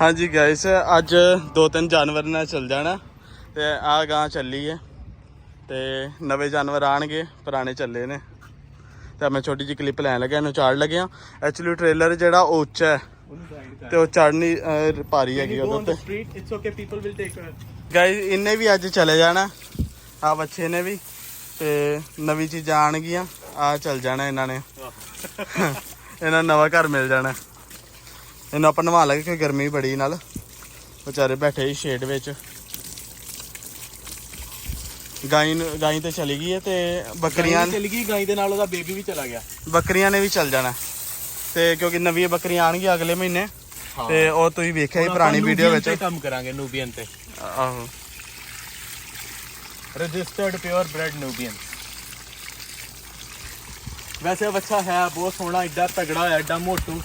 ਹਾਂਜੀ ਗਾਇਸ ਅੱਜ ਦੋ ਤਿੰਨ ਜਾਨਵਰ ਨਾਲ ਚੱਲ ਜਾਣਾ ਤੇ ਆ ਗਾਂ ਚੱਲੀ ਹੈ ਤੇ ਨਵੇਂ ਜਾਨਵਰ ਆਣਗੇ ਪੁਰਾਣੇ ਚੱਲੇ ਨੇ। ਤੇ ਮੈਂ ਛੋਟੀ ਜਿਹੀ ਕਲਿੱਪ ਲੈਣ ਲੱਗਿਆ ਇਹਨੂੰ ਚਾੜ ਲੱਗਿਆ। ਐਕਚੁਅਲੀ ਟ੍ਰੇਲਰ ਜਿਹੜਾ ਉਹ ਉੱਚਾ ਹੈ ਤੇ ਉਹ ਚੜਨੀ ਭਾਰੀ ਹੈਗੀ ਉਹਦੇ ਉੱਤੇ। her. ਗਾਇਸ ਇਹਨੇ ਵੀ ਅੱਜ ਚਲੇ ਜਾਣਾ ਆ ਬੱਚੇ ਨੇ ਵੀ ਤੇ ਨਵੀਂ ਚੀਜ਼ਾਂ ਆਣਗੀਆਂ ਆ ਚੱਲ ਜਾਣਾ ਇਹਨਾਂ ਨੇ। ਇਹਨਾਂ ਨਵਾਂ ਘਰ ਮਿਲ ਜਾਣਾ। ਇਹਨੂੰ ਆਪਾਂ ਨਵਾ ਲਾਂਗੇ ਕਿਉਂਕਿ ਗਰਮੀ ਬੜੀ ਨਾਲ। ਵਿਚਾਰੇ ਬੈਠੇ ਹੀ ਸ਼ੇਡ ਵਿੱਚ। ਗਾਈ ਗਾਈ ਤੇ ਚਲੀ ਗਈ ਹੈ ਤੇ ਬੱਕਰੀਆਂ ਚਲ ਗਈ ਗਾਈ ਦੇ ਨਾਲ ਉਹਦਾ ਬੇਬੀ ਵੀ ਚਲਾ ਗਿਆ। ਬੱਕਰੀਆਂ ਨੇ ਵੀ ਚੱਲ ਜਾਣਾ। ਤੇ ਕਿਉਂਕਿ ਨਵੀਆਂ ਬੱਕਰੀਆਂ ਆਣਗੀਆਂ ਅਗਲੇ ਮਹੀਨੇ। ਤੇ ਉਹ ਤੁਸੀਂ ਵੇਖਿਆ ਹੀ ਪੁਰਾਣੀ ਵੀਡੀਓ ਵਿੱਚ। ਕੰਮ ਕਰਾਂਗੇ ਨੂਬੀਅਨ ਤੇ। ਆਹੋ। ਰਜਿਸਟਰਡ ਪਿਓਰ ਬ੍ਰੈਡ ਨੂਬੀਅਨ ਵੈਸੇ ਬੱਚਾ ਹੈ ਬਹੁਤ ਸੋਹਣਾ ਐਡਾ ਤਗੜਾ ਐਡਾ ਮੋਟੂ।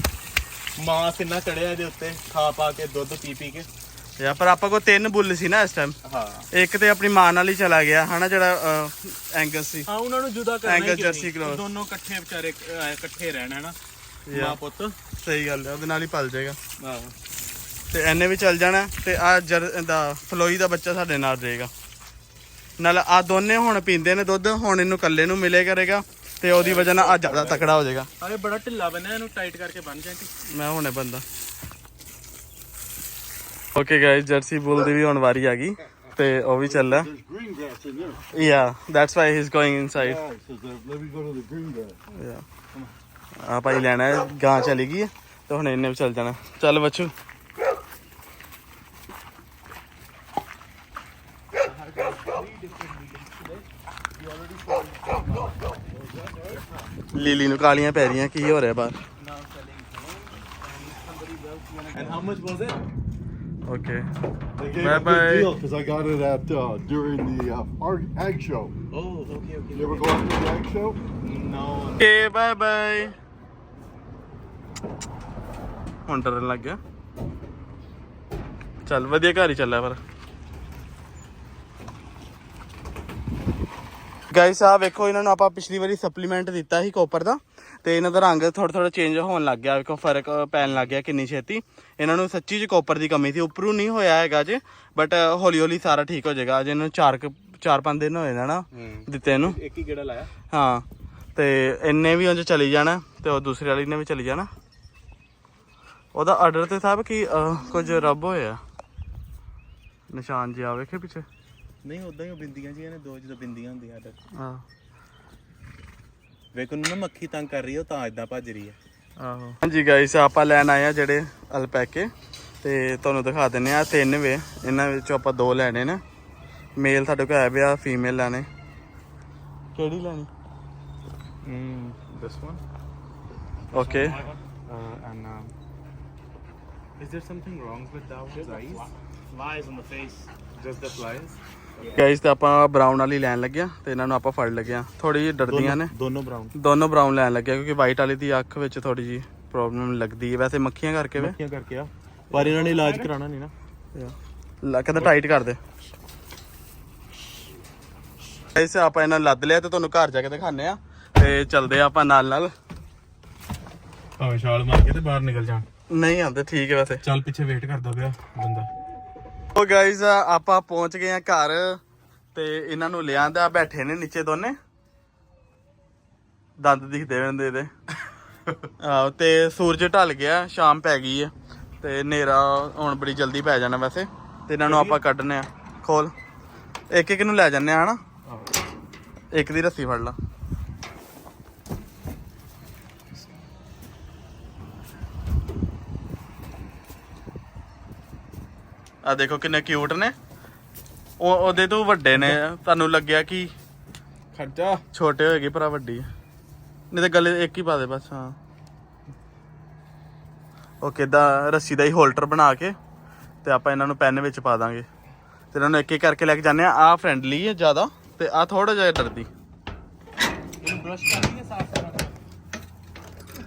ਮਾਸ ਇੰਨਾ ਚੜਿਆ ਇਹਦੇ ਉੱਤੇ ਖਾ ਪਾ ਕੇ ਦੁੱਧ ਪੀ ਪੀ ਕੇ। ਯਾ ਪਰ ਆਪਾਂ ਕੋ ਤਿੰਨ ਬੁੱਲ ਸੀ ਨਾ ਇਸ ਟਾਈਮ ਹਾਂ। ਇੱਕ ਤੇ ਆਪਣੀ ਮਾਂ ਨਾਲ ਹੀ ਚਲਾ ਗਿਆ ਹਨਾ ਜਿਹੜਾ ਐਂਗਲ ਸੀ। ਹਾਂ ਉਹਨਾਂ ਨੂੰ ਜੁਦਾ ਕਰਨਾ ਕਿਉਂ Jersey ਨਹੀਂ? ਦੋਨੋਂ ਇਕੱਠੇ ਵਿਚਾਰੇ ਅਹ, ਇਕੱਠੇ ਰਹਿਣਾ ਹੈ ਨਾ. ਮਾਂ ਪੁੱਤ। ਸਹੀ ਗੱਲ ਹੈ ਉਹਦੇ ਨਾਲ ਹੀ ਪਲ ਜਾਏਗਾ। ਆਹੋ। ਤੇ ਐਨੇ ਵੀ ਚੱਲ ਜਾਣਾ ਤੇ ਆ ਜਰ ਦਾ ਫਲੋਈ ਦਾ ਬੱਚਾ ਸਾਡੇ ਨਾਲ ਰਹੇਗਾ। ਨਾਲ ਆ ਦੋਨੇ ਹੁਣ ਪੀਂਦੇ ਨੇ ਦੁੱਧ ਹੁਣ ਇਹਨੂੰ ਕੱਲੇ ਨੂੰ ਮਿਲੇ ਕਰੇਗਾ। ਤੇ ਉਹਦੀ ਵਜ੍ਹਾ ਨਾਲ ਆ ਜ਼ਿਆਦਾ ਤਕੜਾ ਹੋ ਜਾਏਗਾ। ਅਰੇ ਬੜਾ ਢਿੱਲਾ ਬਣਿਆ ਇਹਨੂੰ ਟਾਈਟ ਕਰਕੇ ਬੰਨ ਜਾਂਦੀ ਮੈਂ ਹੁਣੇ ਬੰਦਾ ਓਕੇ ਗਾਇਸ ਜਰਸੀ ਬੁੱਲ ਦੀ ਵੀ ਹੁਣ ਵਾਰੀ ਆ ਗਈ ਤੇ ਉਹ ਵੀ ਚੱਲਾ. ਯਾ that's why he is going inside grass. ਆ ਭਾਈ ਲੈਣਾ ਹੈ ਗਾਂ ਚਲੀ ਗਈ ਤੇ ਹੁਣ ਇਹਨੇ ਵੀ ਚੱਲ ਜਾਣਾ। ਚੱਲ ਬੱਚੂ। ਲੀਲੀ ਨੂੰ ਕਾਲੀਆਂ ਪੈ ਰਹੀਆਂ ਕੀ ਹੋ ਰਿਹਾ ਬਾਹਰ and how much was it okay They gave Bye a bye. good deal because I got it at uh, during the uh, art- ag show. Oh okay okay You ever go out to the ag show? No okay bye bye ਹੁਣ ਡਰਨ ਲੱਗ ਗਿਆ ਚੱਲ ਵਧੀਆ ਘਰ ਹੀ ਚੱਲਿਆ ਪਰ guys ਆ ਵੇਖੋ ਇਹਨਾਂ ਨੂੰ ਆਪਾਂ ਪਿਛਲੀ ਵਾਰੀ ਸਪਲੀਮੈਂਟ ਦਿੱਤਾ ਸੀ ਕੋਪਰ ਦਾ ਤੇ ਇਹਨਾਂ ਦਾ ਰੰਗ ਥੋੜਾ ਥੋੜਾ ਚੇਂਜ ਹੋਣ ਲੱਗ ਗਿਆ। ਵੇਖੋ ਫ਼ਰਕ ਪੈਣ ਲੱਗ ਗਿਆ ਕਿੰਨੀ ਛੇਤੀ। ਇਹਨਾਂ ਨੂੰ ਸੱਚੀ ਚ ਕੋਪਰ ਦੀ ਕਮੀ ਸੀ ਉੱਪਰੋਂ ਨਹੀਂ ਹੋਇਆ ਹੈਗਾ ਜੇ ਬਟ ਹੌਲੀ ਹੌਲੀ ਸਾਰਾ ਠੀਕ ਹੋ ਜਾਏਗਾ। ਅਜੇ ਇਹਨਾਂ ਨੂੰ ਚਾਰ ਕੁ- ਚਾਰ ਪੰਜ ਦਿਨ ਹੋਏ ਨੇ ਨਾ ਦਿੱਤੇ ਇਹਨੂੰ। ਇੱਕ ਹੀ ਗੇੜਾ ਲਾਇਆ। ਹਾਂ ਤੇ ਇੰਨੇ ਵੀ ਉਂਝ ਚਲੀ ਜਾਣਾ ਤੇ ਉਹ ਦੂਸਰੇ ਵਾਲੀ ਨੇ ਵੀ ਚਲੀ ਜਾਣਾ। ਉਹਦਾ ਆਰਡਰ ਤੇ ਸਾਹਿਬ ਕੀ ਅਹ, ਕੁਝ ਰੱਬ ਹੋਇਆ। ਨਿਸ਼ਾਨ ਜਿਹਾ ਵੇਖੇ ਪਿੱਛੇ। ਨਹੀਂ ਉਦਾਂ ਹੀ ਉਹ ਬਿੰਦੀਆਂ ਜੀਆਂ ਨੇ ਦੋ ਜਦੋਂ ਬਿੰਦੀਆਂ ਹੁੰਦੀਆਂ ਅੱਡ ਹਾਂ। ਵੇਖ ਉਹਨੂੰ ਨਾ ਮੱਖੀ ਤੰਗ ਕਰ ਰਹੀ ਹੈ ਉਹ ਤਾਂ ਇਦਾਂ ਭੱਜ ਰਹੀ ਹੈ ਆਹੋ। ਹਾਂਜੀ ਗਾਇਸ ਆਪਾਂ ਲੈਣ ਆਏ ਆ ਜਿਹੜੇ ਅਲਪੈਕੇ ਤੇ ਤੁਹਾਨੂੰ ਦਿਖਾ ਦਿੰਨੇ ਆ ਤਿੰਨ ਵੇ। ਇਹਨਾਂ ਵਿੱਚੋਂ ਆਪਾਂ ਦੋ ਲੈਣੇ ਨੇ। ਮੇਲ ਸਾਡੇ ਕੋਲ ਹੈ ਵੀ ਆ ਫੀਮੇਲ ਲੈਣੇ। ਕਿਹੜੀ ਲੈਣੀ? ਹਮ this one okay Uh, and um, is there something wrong with that one's eyes? Flies on the face. Just the flies? Guys ਤੇ ਆਪਾਂ ਬਰਾਊਨ ਵਾਲੀ ਲੈਣ ਲੱਗਿਆ ਤੇ ਇਹਨਾਂ ਨੂੰ ਆਪਾਂ ਫੜ ਲੱਗਿਆ ਥੋੜੀ ਜਿਹੀ ਡਰਦੀਆਂ ਨੇ। ਦੋਨੋਂ ਬਰਾਊਨ ਦੋਨੋਂ ਬਰਾਊਨ ਲੈਣ ਲੱਗਿਆ ਕਿਉਂਕਿ ਵਾਈਟ ਵਾਲੀ ਦੀ ਅੱਖ ਵਿੱਚ ਥੋੜੀ ਜੀ ਪ੍ਰੋਬਲਮ ਲੱਗਦੀ ਹੈ। ਵੈਸੇ ਮੱਖੀਆਂ ਕਰਕੇ ਵੇ। ਮੱਖੀਆਂ ਕਰਕੇ ਆ। ਪਰ ਇਹਨਾਂ ਨੇ ਇਲਾਜ ਕਰਾਉਣਾ ਨਹੀਂ ਨਾ। ਲਾ ਕਹਿੰਦਾ ਟਾਈਟ ਕਰ ਦੇ। ਐਸੇ ਆਪਾਂ ਇਹਨਾਂ ਲੱਦ ਲਿਆ ਤੇ ਤੁਹਾਨੂੰ ਘਰ ਜਾ ਕੇ ਦਿਖਾਣੇ ਆ। ਤੇ ਚੱਲਦੇ ਆ ਆਪਾਂ ਨਾਲ ਨਾਲ। ਭਾਵੇਂ ਛਾਲ ਮਾਰ ਕੇ ਤੇ ਬਾਹਰ ਨਿਕਲ ਜਾਣ। ਨਹੀਂ ਆਉਂਦੇ ਠੀਕ ਹੈ ਵੈਸੇ। ਚੱਲ ਪਿੱਛੇ ਵੇਟ ਕਰਦਾ ਪਿਆ ਬੰਦਾ। ਉਹ ਗਾਇਸ ਆਪਾਂ ਪਹੁੰਚ ਗਏ ਆ ਘਰ ਤੇ ਇਹਨਾਂ ਨੂੰ ਲਿਆਂਦਾ ਬੈਠੇ ਨੇ ਨੀਚੇ ਦੋਨੇ। ਦੰਦ ਦਿਖਦੇ ਰਹਿੰਦੇ ਇਹਦੇ। ਆਹੋ ਤੇ ਸੂਰਜ ਢਲ ਗਿਆ ਸ਼ਾਮ ਪੈ ਗਈ ਹੈ ਤੇ ਹਨੇਰਾ ਹੁਣ ਬੜੀ ਜਲਦੀ ਪੈ ਜਾਣਾ ਵੈਸੇ। ਤੇ ਇਹਨਾਂ ਨੂੰ ਆਪਾਂ ਕੱਢਨੇ ਆ। ਖੋਲ। ਇੱਕ ਇੱਕ ਨੂੰ ਲੈ ਜਾਂਦੇ ਆ ਹਨਾ? ਇੱਕ ਦੀ ਰੱਸੀ ਫੜ ਲਾ। ਆ ਦੇਖੋ ਕਿੰਨੇ ਕਿਊਟ ਨੇ। ਉਹ ਉਹਦੇ ਤੋਂ ਵੱਡੇ ਨੇ। ਤੁਹਾਨੂੰ ਲੱਗਿਆ ਕਿ ਖਰਚਾ। ਛੋਟੇ ਹੋਏਗੇ ਭਰਾ ਵੱਡੀ। ਨਹੀਂ ਤਾਂ ਗਲੇ ਇੱਕ ਹੀ ਪਾ ਦੇ ਬਸ ਹਾਂ। ਉਹ ਕਿੱਦਾਂ ਰੱਸੀ ਦਾ ਹੀ ਹੋਲਡਰ ਬਣਾ ਕੇ ਤੇ ਆਪਾਂ ਇਹਨਾਂ ਨੂੰ ਪੈਨ ਵਿੱਚ ਪਾ ਦਾਂਗੇ। ਤੇ ਇਹਨਾਂ ਨੂੰ ਇੱਕ ਇੱਕ ਕਰਕੇ ਲੈ ਕੇ ਜਾਂਦੇ ਆ। ਆ ਫ੍ਰੈਂਡਲੀ ਹੈ ਜ਼ਿਆਦਾ ਤੇ ਆ ਥੋੜਾ ਜਿਹਾ ਡਰਦੀ। ਇਹਨੂੰ ਬ੍ਰਸ਼ ਸਾਫ਼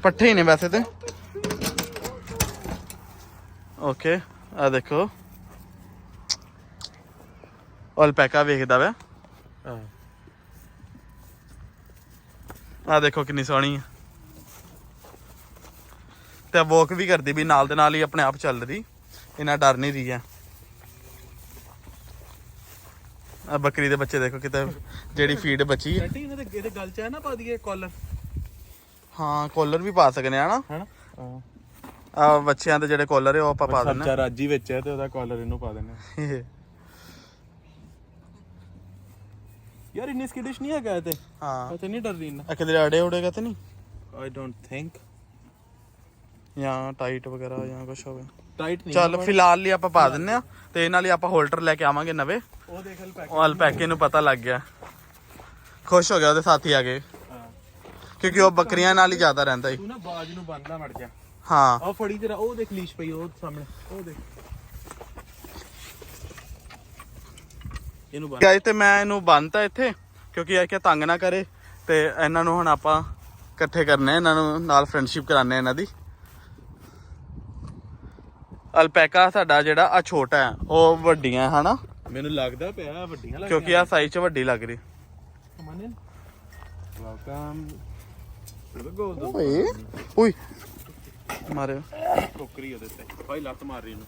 ਪੱਠੇ ਹੀ ਨੇ ਵੈਸੇ ਤੇ। ਓਕੇ ਆ ਦੇਖੋ। ਅਲਪੈਕਾ ਵੇਖਦਾ ਵਾ। ਆ ਦੇਖੋ ਕਿੰਨੀ ਸੋਹਣੀ ਹੈ ਤੇ ਵੋਕ ਵੀ ਕਰਦੀ ਵੀ ਨਾਲ ਦੇ ਨਾਲ ਹੀ ਆਪਣੇ ਆਪ ਚੱਲ ਰਹੀ ਇਹਨਾਂ ਡਰ ਨਹੀਂ ਰਹੀ ਆ। ਆ ਬੱਕਰੀ ਦੇ ਬੱਚੇ ਦੇਖੋ ਕਿਤੇ ਜਿਹੜੀ ਫੀਡ ਬਚੀ ਹੈ ਇਹਨਾਂ ਦੇ ਇਹਦੇ ਗੱਲ ਚ ਹੈ ਨਾ ਪਾ ਦਈਏ ਕਾਲਰ ਹਾਂ ਕੋਲਰ ਵੀ ਪਾ ਸਕਨੇ ਆ ਨਾ। ਆ ਬੱਚਿਆਂ ਦੇ ਜਿਹੜੇ ਕੋਲਰ ਹੈ ਉਹ ਆਪਾਂ ਪਾ ਦਿੰਨੇ ਖਰਚਾ ਰਾਜੀ ਵਿੱਚ ਹੈ ਤੇ ਉਹਦਾ ਕਾਲਰ ਇਹਨੂੰ ਪਾ ਦਿੰਦੇ ਆ। ਯਾਰ ਇੰਨੀ ਸਕਿਡਿਸ਼ ਨਹੀਂ ਹੈਗਾ ਤੇ। ਹਾਂ। ਤੇ ਨਹੀਂ ਡਰਦੀ ਇੰਨਾ। ਆ ਕਿਧਰੇ ਅੜੇ ਉੜੇਗਾ ਤੇ ਨਹੀਂ? ਆਈ ਡੋਨਟ ਥਿੰਕ ਜਾਂ ਟਾਈਟ ਵਗੈਰਾ ਜਾਂ ਕੁਝ ਹੋਵੇ। ਟਾਈਟ ਨਹੀਂ ਚੱਲ ਫਿਲਹਾਲ ਲਈ ਆਪਾਂ ਪਾ ਦਿੰਨੇ ਆ ਤੇ ਇਹਨਾਂ ਲਈ ਆਪਾਂ ਹੋਲਡਰ ਲੈ ਕੇ ਆਵਾਂਗੇ ਨਵੇਂ। ਉਹ ਦੇਖ ਲ ਪੈਕ ਉਹ ਅਲਪੈਕੇ ਨੂੰ ਪਤਾ ਲੱਗ ਗਿਆ। ਖੁਸ਼ ਹੋ ਗਿਆ ਉਹਦੇ ਸਾਥੀ ਆ ਗਏ ਕਿਉਂਕਿ ਉਹ ਬੱਕਰੀਆਂ ਨਾਲ ਹੀ ਜ਼ਿਆਦਾ ਰਹਿੰਦਾ ਸੀ ਤੂੰ ਨਾ ਬਾਜ ਨੂੰ ਬੰਨ ਲਾ ਮੜ ਜਾ। ਹਾਂ। ਉਹ ਫੜੀ ਤੇਰਾ ਉਹ ਦੇਖ ਲੀਸ਼ ਪਈ ਉਹ ਸਾਹਮਣੇ। ਉਹ ਦੇਖ। ਇਹਨੂੰ ਬੰਨ। ਗਾਇਸ ਤੇ ਮੈਂ ਇਹਨੂੰ ਬੰਨਤਾ ਇੱਥੇ ਕਿਉਂਕਿ ਇਹ ਕਿ ਤੰਗ ਨਾ ਕਰੇ ਤੇ ਇਹਨਾਂ ਨੂੰ ਹੁਣ ਆਪਾਂ ਇਕੱਠੇ ਕਰਨੇ ਆ, ਇਹਨਾਂ ਨੂੰ ਨਾਲ ਫਰੈਂਡਸ਼ਿਪ ਕਰਾਣੇ ਇਹਨਾਂ ਦੀ। ਅਲਪੈਕਾ ਸਾਡਾ ਜਿਹੜਾ ਆ ਛੋਟਾ ਹੈ ਉਹ ਵੱਡੀਆਂ ਹਨਾ? ਮੈਨੂੰ ਲੱਗਦਾ ਪਿਆ ਵੱਡੀਆਂ ਲੱਗਦੀਆਂ ਕਿਉਂਕਿ ਆ ਸਾਈਜ਼ ਚ ਵੱਡੀ ਲੱਗ ਰਹੀ। ਮਨ ਵੈਲਕਮ ਟੂ ਦ ਗੋਲਡਨ ਓਏ ਓਏ। ਮਾਰਿਓ। ਟੋਕਰੀ ਉਹਦੇ ਤੇ ਭਾਈ ਲੱਤ ਮਾਰ ਰਹੀ ਇਹਨੂੰ।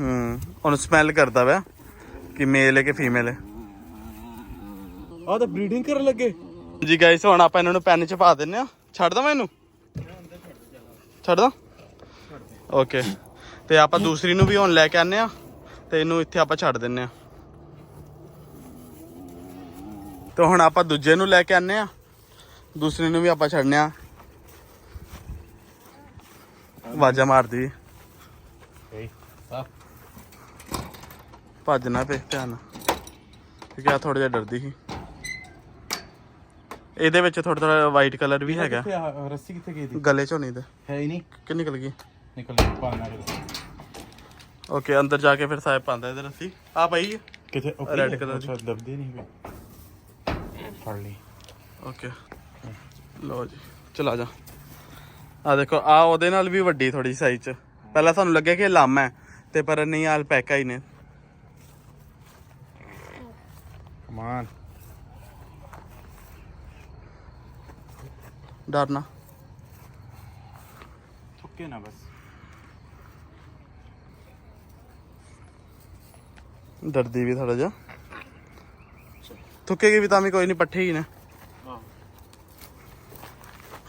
ਹੂੰ ਉਹਨੂੰ ਸਮੈਲ ਕਰਦਾ ਵਾ ਕਿ ਮੇਲ ਹੈ ਕਿ ਫੀਮੇਲ ਹੈ? ਆਹ ਤਾਂ ਬਰੀਡਿੰਗ ਕਰਨ ਲੱਗੇ। ਜੀ ਗਾਇਸ ਹੁਣ ਆਪਾਂ ਇਹਨਾਂ ਨੂੰ ਪੈਨ ਚ ਪਾ ਦਿੰਨੇ ਆ ਛੱਡ ਦਵਾਂ ਇਹਨੂੰ? ਛੱਡ ਦਾਂ ਓਕੇ ਤੇ ਆਪਾਂ ਦੂਸਰੀ ਨੂੰ ਵੀ ਹੁਣ ਲੈ ਕੇ ਆਨੇ ਆ ਤੇ ਇਹਨੂੰ ਇੱਥੇ ਆਪਾਂ ਛੱਡ ਦਿੰਨੇ ਆ ਤੇ ਹੁਣ ਆਪਾਂ ਦੂਜੇ ਨੂੰ ਲੈ ਕੇ ਆਨੇ ਆ ਦੂਸਰੀ ਨੂੰ ਵੀ ਆਪਾਂ ਛੱਡਨੇ ਆ ਵਾਜਾ ਮਾਰਦੀ ਓਏ ਆ ਭੱਜਣਾ ਪਏ ਧਿਆਨ। ਕਿਉਂਕਿ ਆ ਥੋੜਾ ਜਿਹਾ ਡਰਦੀ ਸੀ। ਇਹਦੇ ਵਿੱਚ ਥੋੜਾ ਥੋੜਾ ਵਾਈਟ ਕਲਰ ਵੀ ਹੈਗਾ। ਕਿੱਥੇ ਆ? ਰੱਸੀ ਕਿੱਥੇ ਗਈ ਦੀ? ਗਲੇ ਚੋਂ ਨਹੀਂ ਤੇ। ਹੈ ਹੀ ਨਹੀਂ। ਕਿ ਨਿਕਲ ਗਈ? ਨਿਕਲ ਗਈ ਪਾਣਾ ਓਕੇ ਅੰਦਰ ਜਾ ਕੇ ਫਿਰ ਸਾਹਿਬ ਪਾਉਂਦਾ ਇਹਦੇ ਰੱਸੀ। ਆ ਪਈ ਹੈ ਕਿੱਥੇ? Red colour ਦੀ। ਦਬਦੀ ਨਹੀਂ ਪਈ ਫੜ ਲਈ। ਓਕੇ ਲੋ ਜੀ ਚਲਾ ਜਾ। ਆ ਦੇਖੋ ਆ ਉਹਦੇ ਨਾਲ ਵੀ ਵੱਡੀ ਥੋੜੀ ਸਾਈਜ਼ ਚ। ਪਹਿਲਾਂ ਸਾਨੂੰ ਲੱਗਿਆ ਕਿ ਇਹ ਲੰਮ ਹੈ ਤੇ ਪਰ ਨਹੀਂ ਆਲ ਪੈਕਾ ਹੀ ਨੇ। ਕਮਾਨ ਡਰਨਾ। ਥੁੱਕੇ ਨਾ ਬਸ। ਡਰਦੀ ਵੀ ਥੋੜਾ ਜਿਹਾ। ਥੁੱਕੇਗੀ ਵੀ ਤਾਂ ਵੀ ਕੋਈ ਨਹੀਂ ਪੱਠੇ ਹੀ ਨੇ। ਹਾਂ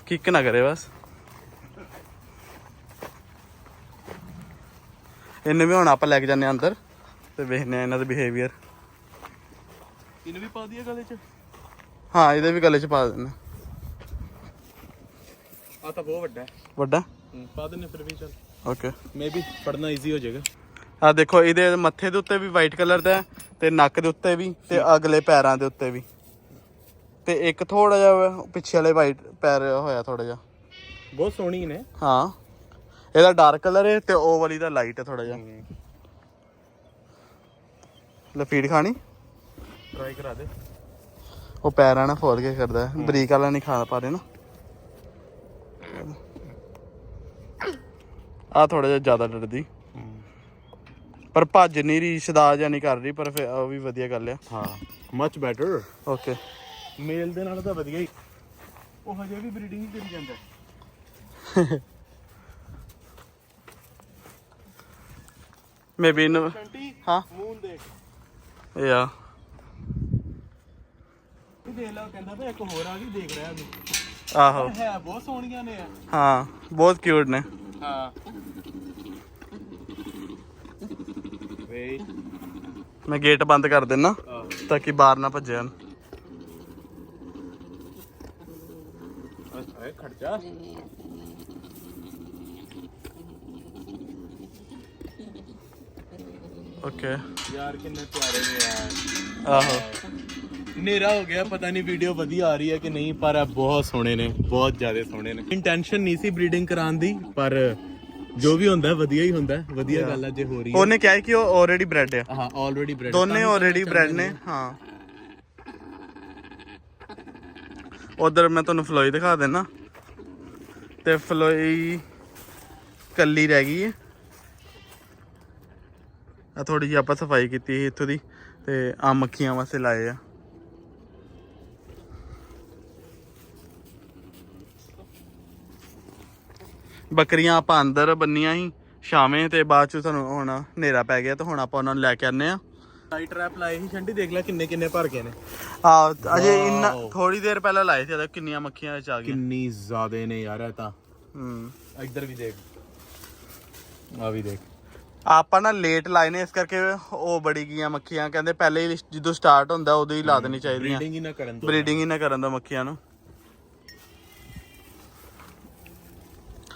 ਕਿੱਕ ਨਾ ਕਰੇ ਬਸ। ਇਹਨੂੰ ਵੀ ਹੁਣ ਆਪਾਂ ਲੈ ਕੇ ਜਾਂਦੇ ਹਾਂ ਅੰਦਰ ਤੇ ਵੇਖਦੇ ਆ ਇਹਨਾਂ ਦਾ ਬਿਹੇਵੀਅਰ ਇਹਨੂੰ ਵੀ ਪਾ ਦਈਏ ਗਲੇ 'ਚ? ਹਾਂ ਇਹਦੇ ਵੀ ਗਲੇ 'ਚ ਪਾ ਦਿੰਦੇ। ਆ ਤਾਂ ਬਹੁਤ ਵੱਡਾ ਹੈ। ਵੱਡਾ? ਪਾ ਦਿੰਨੇ ਫਿਰ ਵੀ ਚੱਲ। ਓਕੇ। ਮੇਬੀ ਫੜਨਾ ਈਜ਼ੀ ਹੋ ਜਾਏਗਾ। ਆ ਦੇਖੋ ਇਹਦੇ ਮੱਥੇ ਦੇ ਉੱਤੇ ਵੀ ਵਾਈਟ ਕਲਰ ਦਾ ਹੈ, ਤੇ ਨੱਕ ਦੇ ਉੱਤੇ ਵੀ ਤੇ ਅਗਲੇ ਪੈਰਾਂ ਦੇ ਉੱਤੇ ਵੀ। ਤੇ ਇੱਕ ਥੋੜਾ ਜਿਹਾ ਪਿੱਛੇ ਵਾਲੇ ਵਾਈਟ ਪੈਰ ਹੋਇਆ ਥੋੜਾ ਜਿਹਾ। ਬਹੁਤ ਸੋਹਣੀ ਨੇ। ਹਾਂ। ਇਹਦਾ ਡਾਰਕ ਕਲਰ ਹੈ ਤੇ ਉਹ ਵਾਲੀ ਦਾ ਲਾਈਟ ਹੈ ਥੋੜਾ ਜਿਹਾ। ਲਫੀੜ ਖਾਣੀ? ਟਰਾਈ ਕਰਾ ਦੇ। ਉਹ ਪੈਰਾਂ ਨਾਲ ਫੋਲ ਕੇ ਕਰਦਾ ਹੈ। ਬਰੀਕ ਵਾਲਾ ਨਹੀਂ ਖਾ ਪਾ ਰਹੇ ਨਾ। ਆ ਥੋੜਾ ਜਿਹਾ ਜ਼ਿਆਦਾ ਡਰਦੀ। ਪਰ ਭੱਜ ਨਹੀਂ ਰਹੀ ਸ਼ਦਾ ਜਾਂ ਨਹੀਂ ਕਰ ਰਹੀ ਪਰ ਫਿਰ ਉਹ ਵੀ ਵਧੀਆ ਗੱਲ ਆ। ਹਾਂ ਮੱਚ ਬੈਟਰ ਓਕੇ ਮੇਲ ਦੇ ਨਾਲ ਤਾਂ ਵਧੀਆ ਹੀ। ਉਹ ਹਜੇ ਵੀ ਬਰੀਡਿੰਗ ਹੀ ਕਰੀ ਜਾਂਦਾ ਮੇਬੀ ਇਨ ਆਂਟੀ ਹਾਂ। ਮੂਨ ਦੇਖ। ਇਹ ਆ ਇਹ ਦੇਖ ਲਾ ਕਹਿੰਦਾ ਵੀ ਇੱਕ ਹੋਰ ਆ ਗਈ ਦੇਖ ਰਿਹਾ ਤੂੰ ਆਹੋ। ਹੈ ਬਹੁਤ ਸੋਹਣੀਆਂ ਨੇ ਆ। ਹਾਂ ਬਹੁਤ ਕਿਊਟ ਨੇ। ਹਾਂ। ਮੈਂ ਗੇਟ ਬੰਦ ਕਰ ਦਿੰਨਾ ਤਾਂ ਕਿ ਬਾਹਰ ਨਾ ਭੱਜਣ ਅੱਛਾ ਖੜ ਜਾ। ਓਕੇ ਯਾਰ ਕਿੰਨੇ ਪਿਆਰੇ ਨੇ ਯਾਰ। ਆਹੋ। ਹਨੇਰਾ ਹੋ ਗਿਆ ਪਤਾ ਨਹੀਂ ਵੀਡੀਓ ਵਧੀਆ ਆ ਰਹੀ ਹੈ ਕਿ ਨਹੀਂ ਪਰ ਇਹ ਬਹੁਤ ਸੋਹਣੇ ਨੇ ਬਹੁਤ ਜ਼ਿਆਦਾ ਸੋਹਣੇ ਨੇ। ਇੰਟੈਂਸ਼ਨ ਨਹੀਂ ਸੀ ਬਰੀਡਿੰਗ ਕਰਾਉਣ ਦੀ ਪਰ ਜੋ ਵੀ ਹੁੰਦਾ ਵਧੀਆ ਹੀ ਹੁੰਦਾ ਵਧੀਆ ਗੱਲ ਆ ਜੇ ਹੋ ਰਹੀ ਹੈ। ਉਹਨੇ ਕਿਹਾ ਕਿ ਉਹ ਆਲਰੇਡੀ ਬ੍ਰੈਡ ਆ। ਹਾਂ ਆਲਰੇਡੀ ਬ੍ਰੈਡ ਦੋਨੇ ਆਲਰੇਡੀ ਬ੍ਰੈਡ ਨੇ ਹਾਂ। ਉਧਰ ਮੈਂ ਤੁਹਾਨੂੰ ਫਲੋਈ ਦਿਖਾ ਦੇਣਾ ਤੇ ਫਲੋਈ ਕੱਲੀ ਰਹਿ ਗਈ ਹੈ। ਆ ਥੋੜੀ ਜਿਹੀ ਆਪਾਂ ਸਫ਼ਾਈ ਕੀਤੀ ਸੀ ਇੱਥੋਂ ਦੀ ਤੇ ਆ ਮੱਖੀਆਂ ਵਾਸਤੇ ਲਾਏ ਆ। ਬੱਕਰੀਆਂ ਆਪਾਂ ਅੰਦਰ ਬੰਨੀਆਂ ਸੀ ਸ਼ਾਮੇ ਤੇ ਬਾਅਦ ਚ ਤੁਹਾਨੂੰ ਹੁਣ ਹਨੇਰਾ ਪੈ ਗਿਆ ਤੇ ਹੁਣ ਆਪਾਂ ਉਹਨਾਂ ਨੂੰ ਲੈ ਕੇ ਆਨੇ ਆ ਲਾਈਟ ਟ੍ਰੈਪ ਲਾਏ ਸੀ ਛੰਡੀ ਦੇਖ ਲੈ ਕਿੰਨੇ ਕਿੰਨੇ ਭਰ ਗਏ ਨੇ। ਆ ਅਜੇ ਇੰਨਾ. ਥੋੜੀ ਦੇਰ ਪਹਿਲਾਂ ਲਾਏ ਸੀ ਕਿੰਨੀਆਂ ਮੱਖੀਆਂ ਵਿੱਚ ਆ ਗਈਆਂ। ਕਿੰਨੀ ਜ਼ਿਆਦੇ ਨੇ ਯਾਰ ਇਹ ਤਾਂ। ਹੂੰ। ਇੱਧਰ ਵੀ ਦੇਖ। ਆ ਵੀ ਦੇਖ। ਆਪਾਂ ਨਾ ਲੇਟ ਲਾਏ ਨੇ ਇਸ ਕਰਕੇ ਉਹ ਬੜੀ ਗਈਆਂ ਮੱਖੀਆਂ ਕਹਿੰਦੇ ਪਹਿਲੇ ਹੀ ਜਦੋਂ ਸਟਾਰਟ ਹੁੰਦਾ ਉਦੋਂ ਹੀ ਲਾ ਦੇਣੀ ਚਾਹੀਦੀਆਂ। ਬਰੀਡਿੰਗ ਹੀ ਨਾ ਕਰਨ ਤੋਂ ਬਰੀਡਿੰਗ ਹੀ ਨਾ ਕਰਨ ਦੋ ਮੱਖੀਆਂ ਨੂੰ।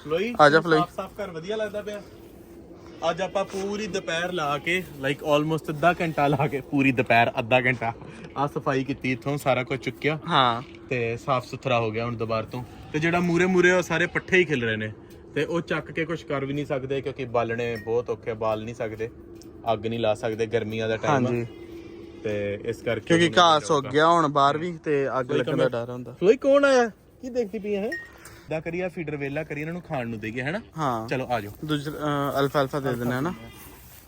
ਫਲੋਈ ਆ ਜਾ ਫਲੋਈ। ਸਾਫ਼ ਸਾਫ਼ ਕਰ ਵਧੀਆ ਲੱਗਦਾ ਪਿਆ। ਅੱਜ ਆਪਾਂ ਪੂਰੀ ਦੁਪਹਿਰ ਲਾ ਕੇ ਲਾਈਕ ਆਲਮੋਸਟ ਅੱਧਾ ਘੰਟਾ ਲਾ ਕੇ ਪੂਰੀ ਦੁਪਹਿਰ ਅੱਧਾ ਘੰਟਾ ਆ ਸਫ਼ਾਈ ਕੀਤੀ ਇੱਥੋਂ ਸਾਰਾ ਕੁਝ ਚੁੱਕਿਆ। ਹਾਂ। ਤੇ ਸਾਫ਼ ਸੁਥਰਾ ਹੋ ਗਿਆ ਹੁਣ ਦੁਬਾਰ ਤੋਂ। ਤੇ ਜਿਹੜਾ ਮੂਰੇ ਮੂਰੇ ਉਹ ਸਾਰੇ ਪੱਠੇ ਹੀ ਖਿਲ ਰਹੇ ਨੇ। ਤੇ ਉਹ ਚੱਕ ਕੇ ਕੁਝ ਕਰ ਵੀ ਨਹੀਂ ਸਕਦੇ ਕਿਉਂਕਿ ਬਾਲਣੇ ਬਹੁਤ ਔਖੇ ਬਾਲ ਨਹੀਂ ਸਕਦੇ। ਅੱਗ ਨਹੀਂ ਲਾ ਸਕਦੇ ਗਰਮੀਆਂ ਦਾ ਟਾਈਮ ਹਾਂਜੀ। ਤੇ ਇਸ ਕਰਕੇ ਕਿਉਂਕਿ ਇਹ ਸੁੱਕ ਗਿਆ ਹੁਣ ਬਾਹਰ ਵੀ ਤੇ ਅੱਗ ਲੱਗਣ ਦਾ ਡਰ ਹੁੰਦਾ। ਫਲੋਈ ਕੌਣ ਆਇਆ? ਕੀ ਦੇਖਦੀ ਪਈ ਹੈ ਦਾ ਕਰੀਆ ਫੀਡਰ ਵੇਲਾ ਕਰੀ ਇਹਨਾਂ ਨੂੰ ਖਾਣ ਨੂੰ ਦੇਈਏ ਹੈਨਾ? ਹਾਂ। ਚਲੋ ਆ ਜਾਓ। ਦੂਜਾ ਅਲਫਾ ਅਲਫਾ ਦੇ ਦਿੰਦੇ ਆ ਨਾ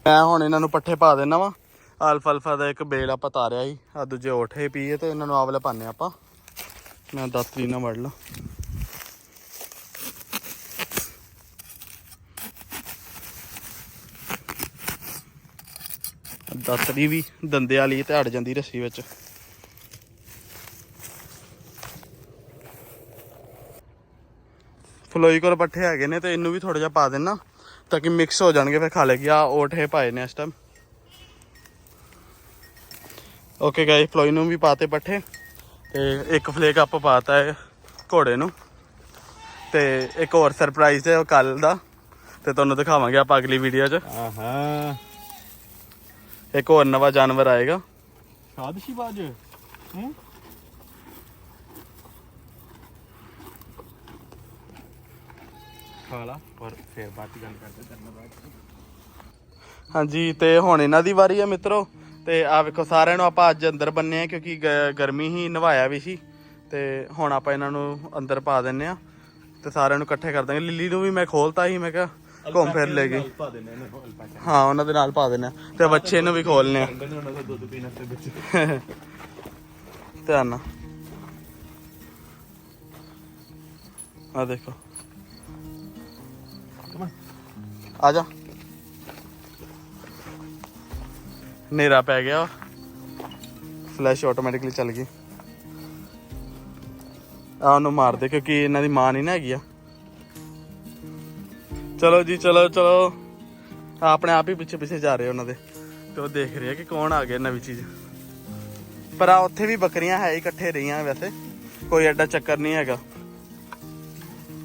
ਮੈਂ ਹੁਣ ਇਹਨਾਂ ਨੂੰ ਪੱਠੇ ਪਾ ਦੇਣਾ ਵਾ। ਅਲਫਾ ਅਲਫਾ ਦਾ ਇੱਕ ਬੇਲ ਆਪਾਂ ਤਾਰਿਆ ਸੀ। ਆ ਦੂਜੇ ਓਠੇ ਪੀਏ ਤੇ ਇਹਨਾਂ ਨੂੰ ਆਵਲੇ ਪਾਣੇ ਆਪਾਂ। ਮੈਂ ਦਾਤਰੀ ਨਾਲ ਵੜ ਲਾ। ਦਾਤਰੀ ਵੀ ਦੰਦੇ ਵਾਲੀ ਤੇ ਅੜ ਜਾਂਦੀ ਰੱਸੀ ਵਿੱਚ। ਫਲੋਈ ਕੋਲ ਪੱਠੇ ਹੈਗੇ ਨੇ ਤੇ ਇਹਨੂੰ ਵੀ ਥੋੜਾ ਜਿਹਾ ਪਾ ਦੇਣਾ ਤਾਂ ਕਿ ਮਿਕਸ ਹੋ ਜਾਣਗੇ ਫਿਰ ਖਾ ਲੇਗੀ ਆ ਓਠੇ ਪਾਏ ਨੇ ਇਸ ਟਾਈਮ ਓਕੇ ਗਾਈ ਫਲੋਈ ਨੂੰ ਵੀ ਪਾਤੇ ਪੱਠੇ ਤੇ ਇੱਕ ਫਲੇਕ ਆਪਾਂ ਪਾਤਾ ਹੈ ਘੋੜੇ ਨੂੰ। ਤੇ ਇੱਕ ਹੋਰ ਸਰਪ੍ਰਾਈਜ਼ ਹੈ ਉਹ ਕੱਲ ਦਾ ਤੇ ਤੁਹਾਨੂੰ ਦਿਖਾਵਾਂਗੇ ਆਪਾਂ ਅਗਲੀ ਵੀਡੀਓ 'ਚ। ਆਹਾ। ਇੱਕ ਹੋਰ ਨਵਾਂ ਜਾਨਵਰ ਆਏਗਾ। ਸਾਦਸ਼ੀ ਬਾਜ ਹੂੰ? ਪਰ ਫੇਰ ਗੱਲ ਕਰਦੇ ਹਾਂਜੀ ਤੇ ਹੁਣ ਇਹਨਾਂ ਦੀ ਵਾਰੀ ਹੈ ਮਿੱਤਰੋ। ਤੇ ਆ ਵੇਖੋ ਸਾਰਿਆਂ ਨੂੰ ਆਪਾਂ ਅੱਜ ਅੰਦਰ ਬੰਨੇ ਆ ਕਿਉਂਕਿ ਗ- ਗਰਮੀ ਹੀ ਨਵਾਇਆ ਵੀ ਸੀ। ਤੇ ਹੁਣ ਆਪਾਂ ਇਹਨਾਂ ਨੂੰ ਅੰਦਰ ਪਾ ਦਿੰਨੇ ਆ ਤੇ ਸਾਰਿਆਂ ਨੂੰ ਇਕੱਠੇ ਕਰ ਦਾਂਗੇ। ਲਿੱਲੀ ਨੂੰ ਵੀ ਮੈਂ ਖੋਲਤਾ ਸੀ ਮੈਂ ਕਿਹਾ ਘੁੰਮ ਫਿਰ ਲੈ ਗਈ ਪਾ ਦੇਣੇ ਇਹਨਾਂ ਨੂੰ ਅਲਪਾਕਾ ਹਾਂ। ਉਹਨਾਂ ਦੇ ਨਾਲ ਪਾ ਦਿੰਨੇ ਆ ਤੇ ਬੱਚੇ ਨੂੰ ਵੀ ਖੋਲਨੇ ਆ ਨੇ ਉਹਨਾਂ ਦਾ ਦੁੱਧ ਪੀਣ ਧਿਆਨ ਨਾਲ। ਆ ਦੇਖੋ। ਆ ਜਾ। ਹਨੇਰਾ ਪੈ ਗਿਆ। ਫਲੈਸ਼ ਆਟੋਮੈਟਿਕਲੀ ਚੱਲ ਗਈ। ਆ ਉਹਨੂੰ ਮਾਰ ਦੇ ਕਿਉਂਕਿ ਇਹਨਾਂ ਦੀ ਮਾਂ ਨਹੀਂ ਨਾ ਹੈਗੀ ਆ। ਚਲੋ ਜੀ ਚਲੋ ਚਲੋ। ਆ ਆਪਣੇ ਆਪ ਹੀ ਪਿੱਛੇ ਪਿੱਛੇ ਜਾ ਰਹੇ ਉਹਨਾਂ ਦੇ। ਤੇ ਉਹ ਦੇਖ ਰਹੇ ਆ ਕਿ ਕੌਣ ਆ ਗਿਆ ਨਵੀਂ ਚੀਜ਼। ਪਰ ਆ ਉੱਥੇ ਵੀ ਬੱਕਰੀਆਂ ਹੈ ਹੀ ਇਕੱਠੇ ਰਹੀਆਂ ਵੈਸੇ। ਕੋਈ ਐਡਾ ਚੱਕਰ ਨਹੀਂ ਹੈਗਾ।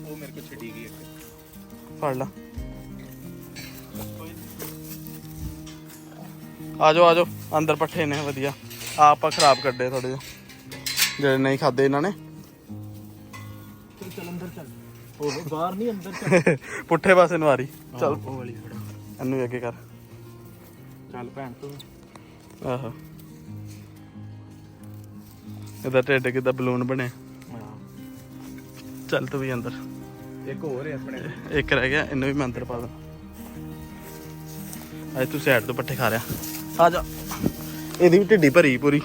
ਉਹ ਮੇਰੇ ਕੋ ਛੱਡੀ ਗਈ ਇੱਕ। ਫੜ ਲਾ। ਆ ਜਾਓ ਆ ਜਾਓ ਅੰਦਰ ਪੱਠੇ ਨੇ ਵਧੀਆ। ਆ ਆਪਾਂ ਖਰਾਬ ਕੱਢੇ ਥੋੜੇ ਜਿਹੇ। ਜਿਹੜੇ ਨਹੀਂ ਖਾਦੇ ਇਹਨਾਂ ਨੇ। ਚਲ ਚਲ ਅੰਦਰ ਚੱਲ ਉਹ ਬਾਹਰ ਨਹੀਂ ਅੰਦਰ ਚੱਲ ਪੁੱਠੇ ਪਾਸੇ ਨੂੰ ਆ ਰਹੀ। ਚੱਲ। ਉਹ ਵਾਲੀ ਫੜਾ। ਇਹਨੂੰ ਵੀ ਅੱਗੇ ਕਰ। ਚੱਲ ਭੈਣ ਤੂੰ। ਆਹੋ। ਇਹਦਾ ਢਿੱਡ ਕਿਦਾਂ ਬਲੂਨ ਬਣਿਆ। ਚੱਲ ਤੂੰ ਵੀ ਅੰਦਰ। ਇੱਕ ਹੋਰ ਹੈ ਆਪਣੇ ਇੱਕ ਰਹਿ ਗਿਆ ਇਹਨੂੰ ਵੀ ਮੈਂ ਅੰਦਰ ਪਾ ਦਾਂ ਅੱਜ ਤੂੰ ਸਾਈਡ ਤੋਂ ਪੱਠੇ ਖਾ ਰਿਆ ਆ ਜਾ। ਇਹਦੀ ਵੀ ਢਿੱਡੀ ਭਰੀ ਪੂਰੀ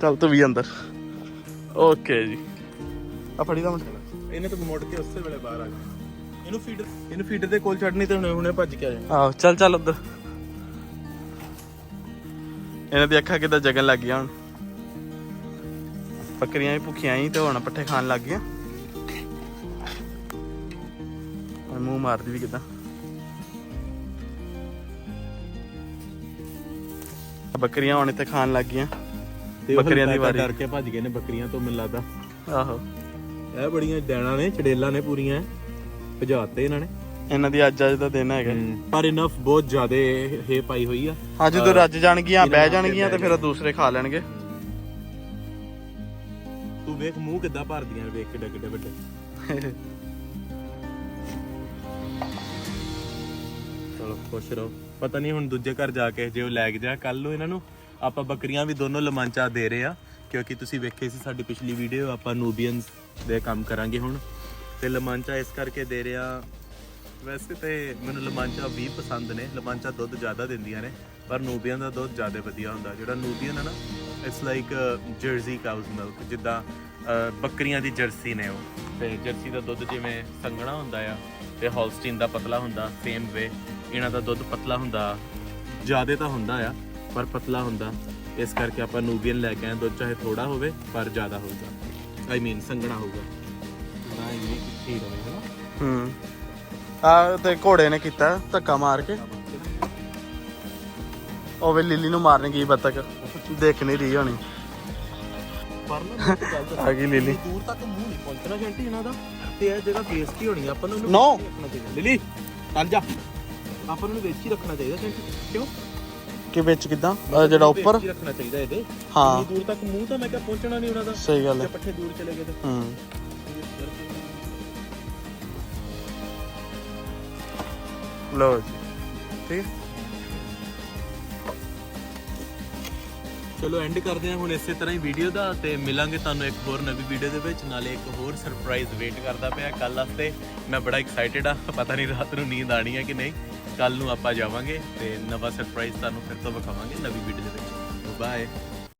ਚੱਲ ਤੂੰ ਵੀ ਅੰਦਰ। ਓਕੇ ਜੀ। ਆ ਫੜੀ ਦਾ ਮਸਲਾ ਇਹਨੇ ਤਾਂ ਮੋੜ ਕੇ ਉਸੇ ਵੇਲੇ ਬਾਹਰ ਆ ਗਿਆ। ਇਹਨੂੰ ਫੀਡਰ ਇਹਨੂੰ ਫੀਡਰ ਦੇ ਕੋਲ ਛੱਡਣੀ ਤੇ ਹੁਣੇ ਹੁਣੇ ਭੱਜ ਕੇ ਆ ਜਾ ਆਹੋ ਚੱਲ ਚੱਲ ਉੱਧਰ। ਇਹਨਾਂ ਦੀ ਅੱਖਾਂ ਕਿੱਦਾਂ ਜਗਣ ਲੱਗ ਗਈਆਂ ਹੁਣ। ਬੱਕਰੀਆਂ ਵੀ ਭੁੱਖੀਆਂ ਹੀ ਤੇ ਹੁਣ ਪੱਠੇ ਖਾਣ ਲੱਗ ਗਈਆਂ। ਮੂੰਹ ਮਾਰਦੀ ਵੀ ਕਿੱਦਾਂ। ਬੱਕਰੀਆਂ ਹੁਣ ਇੱਥੇ ਖਾਣ ਲੱਗ ਗਈਆਂ। ਤੇ ਉਹ ਬੱਕਰੀਆਂ ਦੀ ਹਲਕਾ ਵਾਰੀ। ਡਰ ਕੇ ਭੱਜ ਗਏ ਨੇ ਬੱਕਰੀਆਂ ਤੋਂ ਮੈਨੂੰ ਲੱਗਦਾ। ਆਹੋ। ਇਹ ਬੜੀਆਂ ਡੈਣਾ ਨੇ ਚੜੇਲਾਂ ਨੇ ਪੂਰੀਆਂ ਭਜਾਤੇ ਇਹਨਾਂ ਨੇ। ਇਹਨਾਂ ਦੀ ਅੱਜ ਅੱਜ ਦਾ ਦਿਨ ਹੈਗਾ। ਪਰ ਇਨਫ ਬਹੁਤ ਜ਼ਿਆਦੇ ਹੈ ਪਾਈ ਹੋਈ ਆ। ਹਾਂ ਜਦੋਂ ਰੱਜ ਜਾਣਗੀਆਂ ਇਹਨਾਂ ਬਹਿ ਨਾਲ ਜਾਣਗੀਆਂ ਤੇ ਫਿਰ ਉਹ ਦੂਸਰੇ ਖਾ ਲੈਣਗੇ। ਤੂੰ ਵੇਖ ਮੂੰਹ ਕਿੱਦਾਂ ਭਰਦੀਆਂ ਨੇ ਵੇਖ ਕਿੱਡੇ ਕਿੱਡੇ ਵੱਡੇ। ਚਲੋ ਖੁਸ਼ ਰਹੋ। ਪਤਾ ਨਹੀਂ ਹੁਣ ਦੂਜੇ ਘਰ ਜਾ ਕੇ ਜੇ ਉਹ ਲੈ ਕੇ ਜਾ ਕੱਲ ਨੂੰ ਇਹਨਾਂ ਨੂੰ ਆਪਾਂ ਬੱਕਰੀਆਂ ਵੀ ਦੋਨੋਂ ਲਮਾਂਚਾ ਦੇ ਰਹੇ ਆ, ਕਿਉਂਕਿ ਤੁਸੀਂ ਵੇਖੇ ਸੀ ਸਾਡੀ ਪਿਛਲੀ ਵੀਡੀਓ ਆਪਾਂ ਨੂਬੀਅਨਸ ਦੇ ਕੰਮ ਕਰਾਂਗੇ ਹੁਣ। ਤੇ ਲਮਾਂਚਾ ਇਸ ਕਰਕੇ ਦੇ ਰਿਹਾ ਵੈਸੇ ਤੇ ਮੈਨੂੰ ਲਮਾਂਚਾ ਵੀ ਪਸੰਦ ਨੇ, ਲਮਾਂਚਾ ਦੁੱਧ ਜ਼ਿਆਦਾ ਦਿੰਦੀਆਂ ਨੇ, ਪਰ ਨੂਬੀਅਨ ਦਾ ਦੁੱਧ ਜ਼ਿਆਦਾ ਵਧੀਆ ਹੁੰਦਾ। ਜਿਹੜਾ ਨੂਬੀਅਨ ਹੈ ਨਾ it's like jersey cows milk ਜਿੱਦਾਂ ਬੱਕਰੀਆਂ ਦੀ ਜਰਸੀ ਨੇ ਉਹ। ਤੇ ਜਰਸੀ ਦਾ ਦੁੱਧ ਜਿਵੇਂ ਸੰਘਣਾ ਹੁੰਦਾ ਆ, ਤੇ ਹੌਲਸਟੀਨ ਦਾ ਪਤਲਾ ਹੁੰਦਾ ਸੇਮ ਵੇ ਇਹਨਾਂ ਦਾ ਦੁੱਧ ਪਤਲਾ ਹੁੰਦਾ। ਜ਼ਿਆਦਾ ਤਾਂ ਹੁੰਦਾ ਆ ਪਰ ਪਤਲਾ ਹੁੰਦਾ। ਇਸ ਕਰਕੇ ਆਪਾਂ ਨੂਬੀਅਨ ਲੈ ਕੇ ਆਏ ਦੁੱਧ ਚਾਹੇ ਥੋੜਾ ਹੋਵੇ ਪਰ ਜ਼ਿਆਦਾ ਹੋਊਗਾ। ਆਈ ਮੀਨ ਸੰਘਣਾ ਹੋਊਗਾ। ਨਾ ਇਹ ਕਿੱਥੇ ਹੀ ਰਹੇ ਹਨਾ? ਹੂੰ। ਆ ਤੇ ਘੋੜੇ ਨੇ ਕੀਤਾ ਧੱਕਾ ਮਾਰ ਕੇ। ਉਹ ਵੇ ਲਿਲੀ ਨੂੰ ਮਾਰਨ ਗਈ ਬੱਤਕ ਦੇਖ ਨਹੀਂ ਰਹੀ ਹੋਣੀ। ਪਰ ਨਾ ਆ ਗਈ ਲਿਲੀ। ਦੂਰ ਤੱਕ ਮੂੰਹ ਨਹੀਂ ਪਹੁੰਚਣਾ ਜੰਟੀ ਇਹਨਾਂ ਦਾ। ਤੇ ਇਹ ਜਗ੍ਹਾ ਬੇਇੱਜ਼ਤੀ ਹੋਣੀ ਆ, ਆਪਾਂ ਨੂੰ ਲਿਲੀ ਚੱਲ ਜਾ। ਆਪਾਂ ਨੂੰ ਵਿੱਚ ਹੀ ਰੱਖਣਾ ਚਾਹੀਦਾ ਜੰਟੀ ਕਿਉਂ? ਕਿ ਵਿੱਚ ਕਿਦਾਂ? ਜਿਹੜਾ ਉੱਪਰ ਵਿੱਚ ਹੀ ਰੱਖਣਾ ਚਾਹੀਦਾ ਇਹਦੇ। ਹਾਂ। ਇੰਨੀ ਦੂਰ ਤੱਕ ਮੂੰਹ ਤਾਂ ਮੈਂ ਕਿਹਾ ਪਹੁੰਚਣਾ ਨਹੀਂ ਉਹਨਾਂ ਦਾ। ਸਹੀ ਗੱਲ ਜੇ ਹੈ ਪੱਠੇ ਦੂਰ ਚਲੇ ਗਏ ਤਾਂ। ਹੂੰ। ਲੋ ਜੀ। ਠੀਕ? ਹੈ ਚਲੋ ਐਂਡ ਕਰਦੇ ਹਾਂ ਹੁਣ ਇਸੇ ਤਰ੍ਹਾਂ ਹੀ ਵੀਡੀਓ ਦਾ ਤੇ ਮਿਲਾਂਗੇ ਤੁਹਾਨੂੰ ਇੱਕ ਹੋਰ ਨਵੀਂ ਵੀਡੀਓ ਦੇ ਵਿੱਚ। ਨਾਲੇ ਇੱਕ ਹੋਰ ਸਰਪ੍ਰਾਈਜ਼ ਵੇਟ ਕਰਦਾ ਪਿਆ ਕੱਲ ਵਾਸਤੇ। ਮੈਂ ਬੜਾ ਐਕਸਾਈਟਿਡ ਆ ਪਤਾ ਨਹੀਂ ਰਾਤ ਨੂੰ ਨੀਂਦ ਆਣੀ ਹੈ ਕਿ ਨਹੀਂ। ਕੱਲ ਨੂੰ ਆਪਾਂ ਜਾਵਾਂਗੇ ਤੇ ਨਵਾਂ ਸਰਪ੍ਰਾਈਜ਼ ਤੁਹਾਨੂੰ ਫਿਰ ਤੋਂ ਵਿਖਾਵਾਂਗੇ ਨਵੀਂ ਵੀਡੀਓ ਦੇ ਵਿੱਚ। ਬਾਏ